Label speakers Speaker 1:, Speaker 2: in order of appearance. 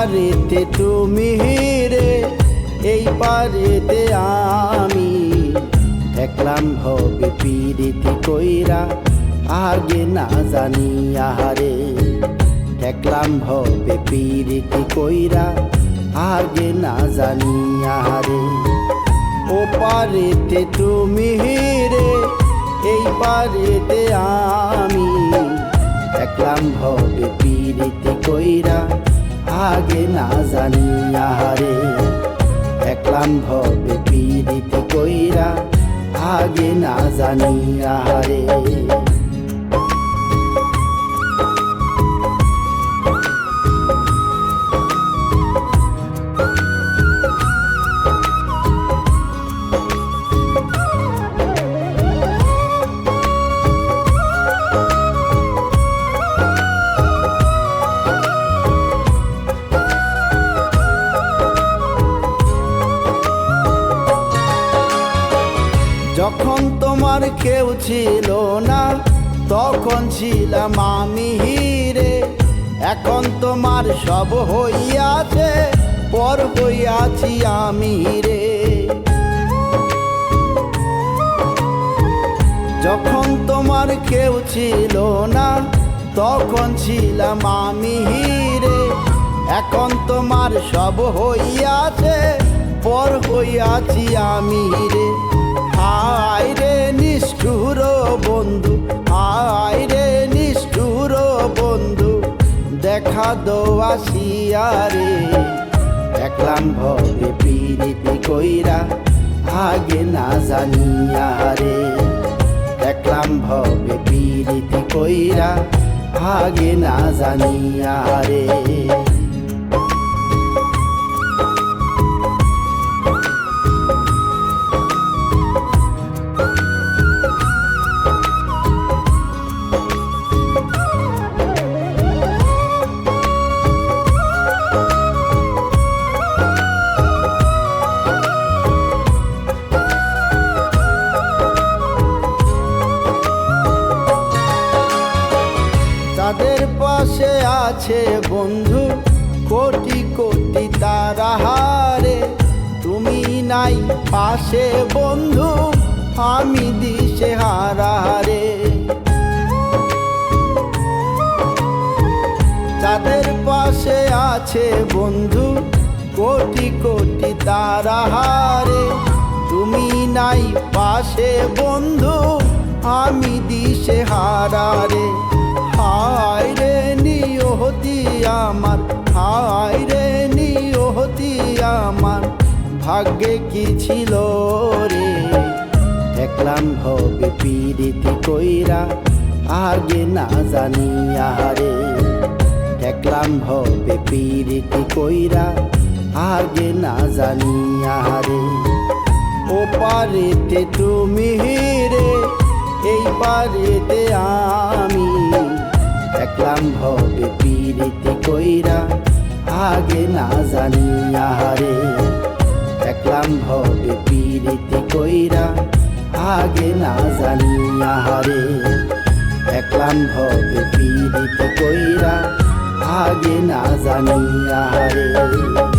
Speaker 1: পারেতে তুমি রে এই পারেতে আমি। দেখলাম হবে পিরিতি কইরা, আগে না জানি আহারে। দেখলাম হবে পিরিতি কইরা, আগে না জানি আহারে। ও পারেতে তুমি রে এই পারেতে আমি। দেখলাম হবে পিরিতি কইরা আগে না জানি আহারে। একলাম ভবে পিরিতি কইরা আগে না জানি আহারে। কেউ ছিল না, তখন ছিলাম আমি হিরে। এখন তোমার সব হইয়াছে, পর হইয়াছি আমি রে যখন তোমার কেউ ছিল না, তখন ছিলাম আমি হিরে। এখন তোমার সব হইয়াছে, পর হইয়াছি আমি রে হায় নিষ্ঠুর বন্ধু। হায় রে নিষ্ঠুর বন্ধু। দেখা দোয়াশিয়া রে। দেখলাম ভবে পিরিতি কইরা আগে না জানিয়া রে। দেখলাম ভবে পিরিতি কইরা আগে না জানিয়া রে। বন্ধু, কোটি কোটি তারা হারে। তুমি নাই পাশে বন্ধু, আমি দিশে হারারে যাদের পাশে আছে বন্ধু, কোটি কোটি তারা হারে। তুমি নাই পাশে বন্ধু, আমি দিশে হারারে। রে আমার হায় রে নিয়তি আমার। ভাগ্যে কি ছিল রে? দেখলাম হবে পিরিতি কইরা, আগে না জানিয়া রে। দেখলাম হবে পিরিতি কইরা, আগে না জানিয়া রে। ও পারেতে তুমি রে, এই পারেতে আমি হবে পিরিতি কইরা, আগে না জানি আহারে দেখলাম ভবে পিরিতি কইরা, আগে না জানি আহারে দেখলাম ভবে পিরিতি কইরা, আগে না জানি রে